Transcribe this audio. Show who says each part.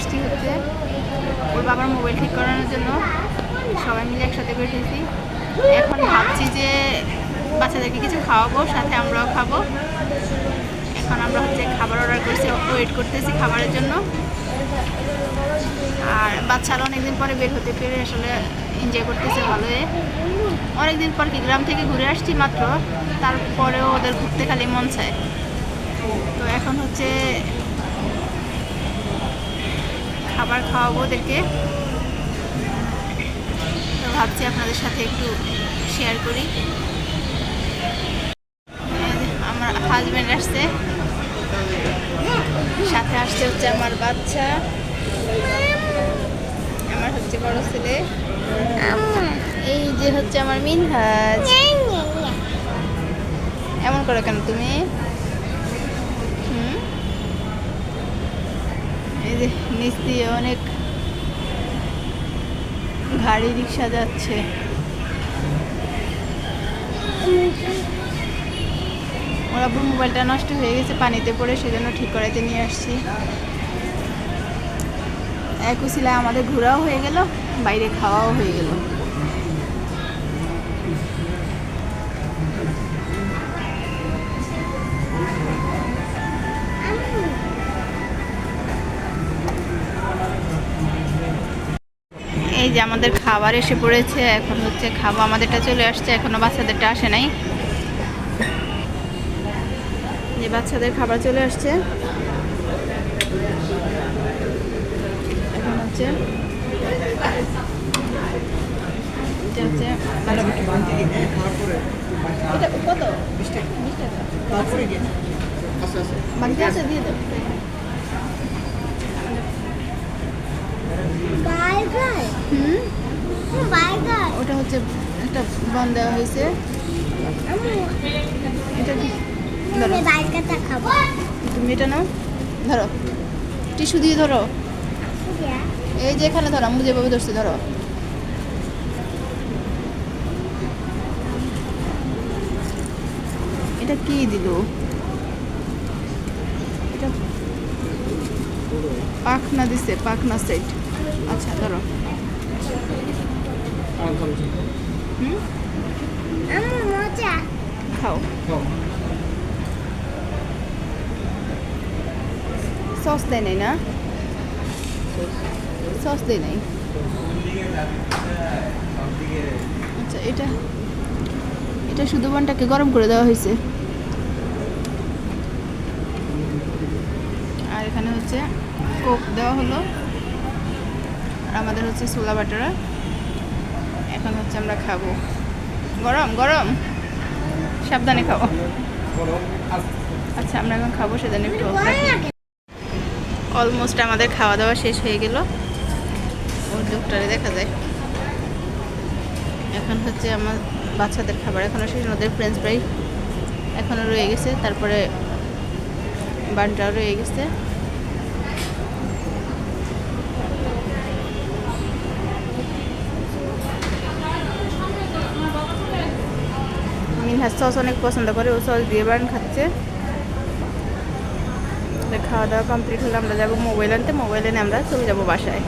Speaker 1: আসছি হচ্ছে। ওর বাবার মোবাইল ঠিক করানোর জন্য সবাই মিলে একসাথে বেরিয়েছি। এখন ভাবছি যে বাচ্চাদেরকে কিছু খাওয়াবো, সাথে আমরাও খাব। এখন আমরা হচ্ছে খাবার অর্ডার করছি ওয়েট করতেছি খাবারের জন্য। আর বাচ্চারা অনেকদিন পরে বের হতে পেরে আসলে এনজয় করতেছে ভালোই। অনেকদিন পর কি গ্রাম থেকে ঘুরে আসছি মাত্র, তারপরেও ওদের ঘুরতে খালি মন চায়। তো এখন হচ্ছে খাবার খাওয়াবো ওদেরকে। তো ভাবছি আপনাদের সাথে একটু শেয়ার করি। আমার হাজব্যান্ড আসছে। সাথে আসছে হচ্ছে আমার বাচ্চা। আমার হচ্ছে বড় ছেলে। এই যে হচ্ছে আমার মিনহাজ। এমন করো কেন তুমি? নিচ দিয়ে অনেক গাড়ি রিক্সা যাচ্ছে। ওরা মোবাইলটা নষ্ট হয়ে গেছে, পানিতে পড়ে সেজন্য ঠিক করাইতে নিয়ে আসছি। এক উসিলায় আমাদের ঘোরাও হয়ে গেল, বাইরে খাওয়াও হয়ে গেল। এই যে আমাদের খাবার এসে পড়েছে এখন হচ্ছে খাবার আমাদেরটা চলে আসছে এখনও বাচ্চাদেরটা আসে নাই। যে বাচ্চাদের খাবার চলে আসছে। এখন হচ্ছে টাকা বাড়িতে আছে দিয়ে দেবো
Speaker 2: বার্গার
Speaker 1: ওটা হচ্ছে একটা বন দেওয়া হয়েছে। এটা কি? ধরো। তুমি এটা নাও। ধরো। টিস্যু দিয়ে ধরো। এই যে এখানে ধরো আমি যেভাবে ধরছি ধরো। এটা কি দিল? এটা পাখনা দিছে পাখনা সেট। আচ্ছা ধরো। খাও। সস দেয় নাই না? সস দেয় নাই? আচ্ছা এটা এটা শুধু বনটাকে গরম করে দেওয়া হয়েছে। আর এখানে হচ্ছে কোক দেওয়া হলো। আর আমাদের হচ্ছে ছোলা বাটারা। এখন হচ্ছে আমরা খাব। গরম গরম। সাবধানে খাব আচ্ছা আমরা এখন খাব সেজন্য একটু অলমোস্ট আমাদের খাওয়া দাওয়া শেষ হয়ে গেল। ওর লোকটারে দেখা যায়। এখন হচ্ছে আমার বাচ্চাদের খাবার এখনও শেষ। ওদের ফ্রেঞ্চ ফ্রাই এখনও রয়ে গেছে। তারপরে বানটাও রয়ে গেছে। মিনহাজ সস অনেক পছন্দ করে, ও সস দিয়ে বান খাচ্ছে। খাওয়া দাওয়া কমপ্লিট হলে আমরা যাব মোবাইল আনতে, মোবাইল এনে আমরা চলে যাব বাসায়।